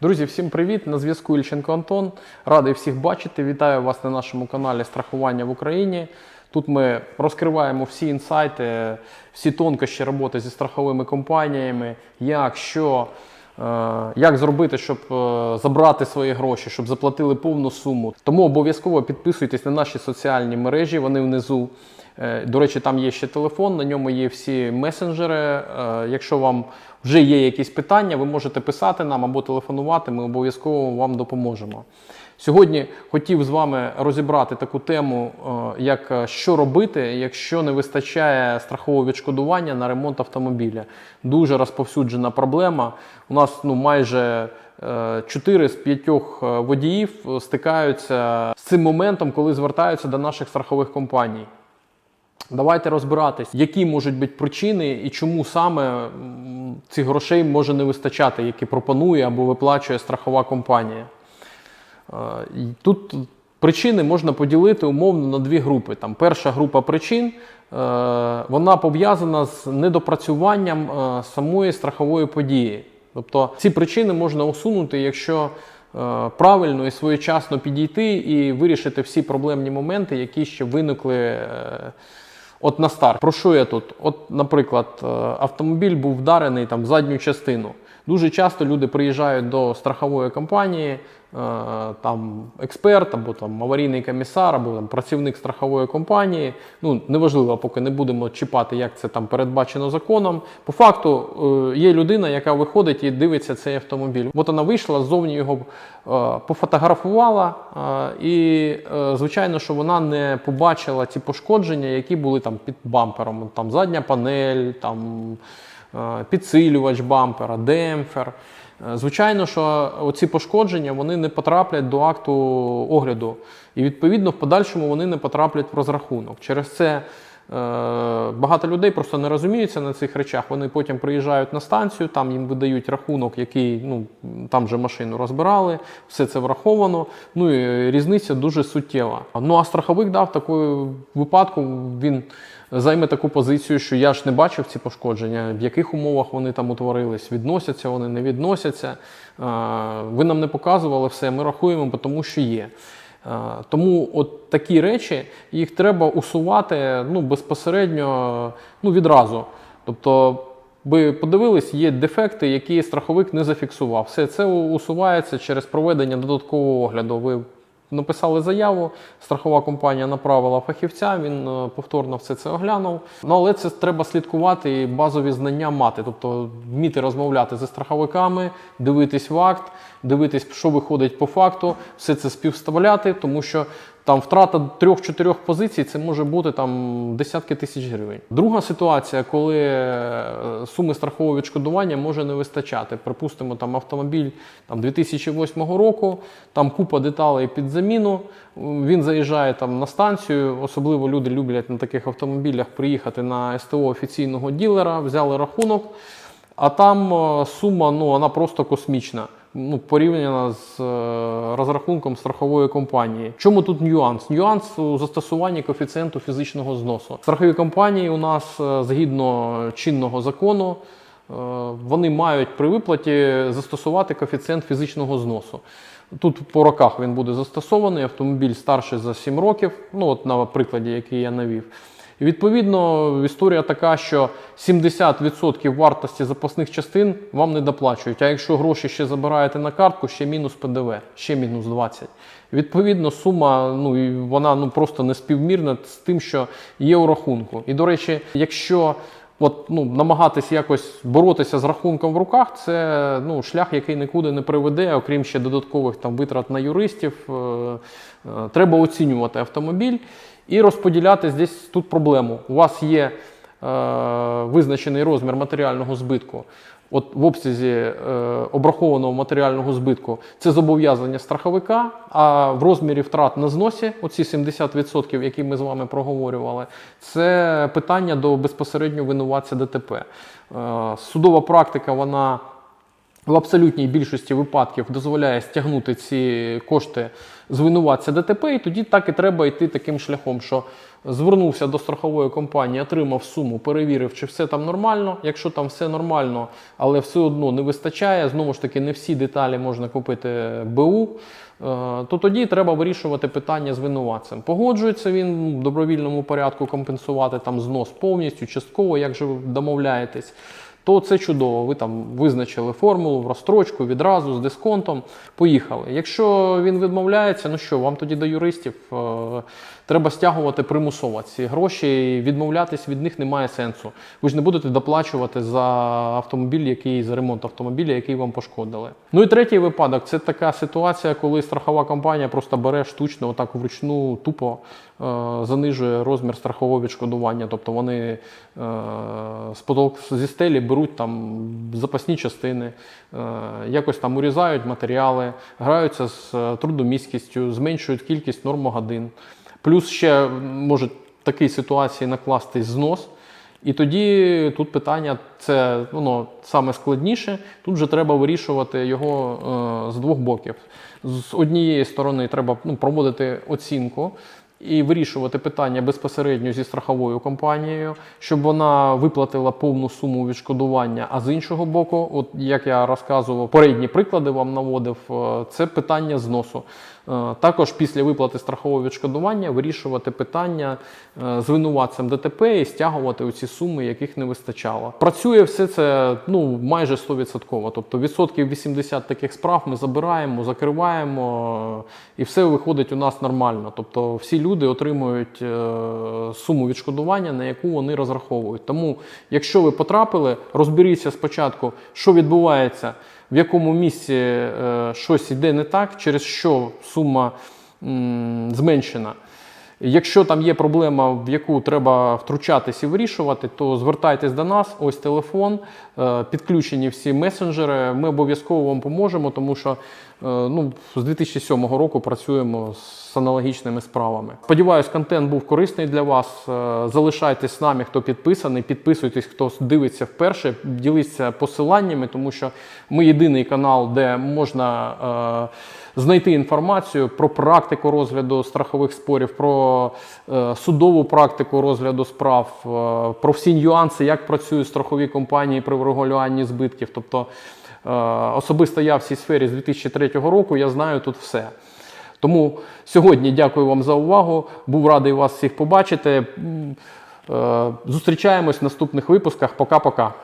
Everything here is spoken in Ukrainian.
Друзі, всім привіт! На зв'язку Ільченко Антон. Радий всіх бачити. Вітаю вас на нашому каналі Страхування в Україні. Тут ми розкриваємо всі інсайти, всі тонкощі роботи зі страховими компаніями, як, що, е, як зробити, щоб е, забрати свої гроші, щоб заплатили повну суму. Тому обов'язково підписуйтесь на наші соціальні мережі, вони внизу. Е, До речі, там є ще телефон, на ньому є всі месенджери. Е, Якщо вам вже є якісь питання, ви можете писати нам або телефонувати, ми обов'язково вам допоможемо. Сьогодні хотів з вами розібрати таку тему, е, як що робити, якщо не вистачає страхового відшкодування на ремонт автомобіля. Дуже розповсюджена проблема. У нас ну, майже 4 з 5 водіїв стикаються з цим моментом, коли звертаються до наших страхових компаній. Давайте розбиратись, які можуть бути причини і чому саме цих грошей може не вистачати, які пропонує або виплачує страхова компанія. Е, Тут причини можна поділити умовно на дві групи. Там перша група причин е, вона пов'язана з недопрацюванням е, самої страхової події. Тобто ці причини можна усунути, якщо правильно і своєчасно підійти і вирішити всі проблемні моменти, які ще виникли. От на старт. Про що я тут? От, наприклад, е, автомобіль був вдарений там в задню частину. Дуже часто люди приїжджають до страхової компанії, там експерт або там аварійний комісар, або там працівник страхової компанії. Ну неважливо, поки не будемо чіпати, як це там передбачено законом. По факту е, є людина, яка виходить і дивиться цей автомобіль. От вона вийшла, ззовні його е, пофотографувала, е, і е, звичайно, що вона не побачила ці пошкодження, які були там під бампером. Там задня панель, там е, підсилювач бампера, демпфер. Е, Звичайно, що оці пошкодження вони не потраплять до акту огляду, і відповідно в подальшому вони не потраплять в розрахунок. Через це багато людей просто не розуміються на цих речах. Вони потім приїжджають на станцію, там їм видають рахунок, який ну там вже машину розбирали, все це враховано. Ну і різниця дуже суттєва. Ну а страховик дав такою випадку він займе таку позицію, що я ж не бачив ці пошкодження, в яких умовах вони там утворились, відносяться вони, не відносяться. Е, Ви нам не показували все, ми рахуємо, тому що є. Е, Тому от такі речі їх треба усувати ну, безпосередньо ну, відразу. Тобто, ви подивились, є дефекти, які страховик не зафіксував. Все це усувається через проведення додаткового огляду. Ви написали заяву, страхова компанія направила фахівця, він е, повторно все це оглянув. Ну але це треба слідкувати і базові знання мати, тобто вміти розмовляти зі страховиками, дивитись в акт, дивитись, що виходить по факту, все це співставляти, тому що там втрата трьох-чотирьох позицій це може бути там десятки тисяч гривень. Друга ситуація, коли е, суми страхового відшкодування може не вистачати. Припустимо, там автомобіль там 2008 року, там купа деталей під заміну. Він заїжджає там на станцію. Особливо люди люблять на таких автомобілях приїхати на СТО офіційного ділера, взяли рахунок. А там е, сума ну, вона просто космічна. Ну, порівняно з е, розрахунком страхової компанії. Чому тут нюанс? Нюанс у застосуванні коефіцієнту фізичного зносу. Страхові компанії у нас е, згідно чинного закону. е, Вони мають при виплаті застосувати коефіцієнт фізичного зносу. Тут по роках він буде застосований, автомобіль старший за 7 років, ну от на прикладі, який я навів. І відповідно історія така, що 70% вартості запасних частин вам не доплачують. А якщо гроші ще забираєте на картку, ще мінус ПДВ, ще мінус 20. Відповідно, сума ну вона ну просто не співмірна з тим, що є у рахунку. І до речі, якщо От, ну, намагатись якось боротися з рахунком в руках, це ну, шлях, який нікуди не приведе, окрім ще додаткових там, витрат на юристів. Е, е, треба оцінювати автомобіль і розподіляти десь тут проблему. У вас є визначений розмір матеріального збитку. От в обсязі е, обрахованого матеріального збитку це зобов'язання страховика, а в розмірі втрат на зносі, оці 70%, які ми з вами проговорювали, це питання до безпосередньо винуватця ДТП. Е, судова практика, вона в абсолютній більшості випадків дозволяє стягнути ці кошти з винуватця ДТП, і тоді так і треба йти таким шляхом, що звернувся до страхової компанії, отримав суму, перевірив, чи все там нормально. Якщо там все нормально, але все одно не вистачає, знову ж таки, не всі деталі можна купити БУ. е, То тоді треба вирішувати питання з винуватцем. Погоджується він в добровільному порядку компенсувати там знос повністю, частково, як же ви домовляєтесь то це чудово. Ви там визначили формулу в розстрочку відразу з дисконтом. Поїхали. Якщо він відмовляється, ну що, вам тоді до юристів е, треба стягувати примусово ці гроші, і відмовлятись від них немає сенсу. Ви ж не будете доплачувати за автомобіль, який за ремонт автомобіля, який вам пошкодили. Ну і третій випадок це така ситуація, коли страхова компанія просто бере штучно, отак вручну тупо е, занижує розмір страхового відшкодування. Тобто вони е, з потолк зі стелі беруть там запасні частини, е, якось там урізають матеріали, граються з е, трудомісткістю, зменшують кількість нормогодин. Плюс ще можуть в такій ситуації накласти знос. І тоді тут питання це воно саме складніше. Тут вже треба вирішувати його е, з двох боків. З однієї сторони треба ну, проводити оцінку і вирішувати питання безпосередньо зі страховою компанією, щоб вона виплатила повну суму відшкодування. А з іншого боку, от як я розказував, передні приклади вам наводив, е, це питання зносу. Е, Також після виплати страхового відшкодування вирішувати питання е, з винуватцем ДТП і стягувати оці суми, яких не вистачало. Працює все це ну майже 100%. Тобто відсотків 80 таких справ ми забираємо, закриваємо, і все виходить у нас нормально. Тобто всі люди отримують е, суму відшкодування, на яку вони розраховують. Тому, якщо ви потрапили, розберіться спочатку, що відбувається в якому місці е, щось йде не так, через що сума зменшена. Якщо там є проблема, в яку треба втручатись і вирішувати, то звертайтесь до нас, ось телефон, е, підключені всі месенджери. Ми обов'язково вам поможемо, тому що ну, з 2007 року працюємо з аналогічними справами. Сподіваюсь, контент був корисний для вас. Е, Залишайтесь з нами, хто підписаний, підписуйтесь, хто дивиться вперше, діліться посиланнями, тому що ми єдиний канал, де можна. е, знайти інформацію про практику розгляду страхових спорів, про е, судову практику розгляду справ, е, про всі нюанси, як працюють страхові компанії при врегулюванні збитків. Тобто е, особисто я в цій сфері з 2003 року я знаю тут все. Тому сьогодні дякую вам за увагу. Був радий вас всіх побачити. Е, Зустрічаємось в наступних випусках. Пока-пока.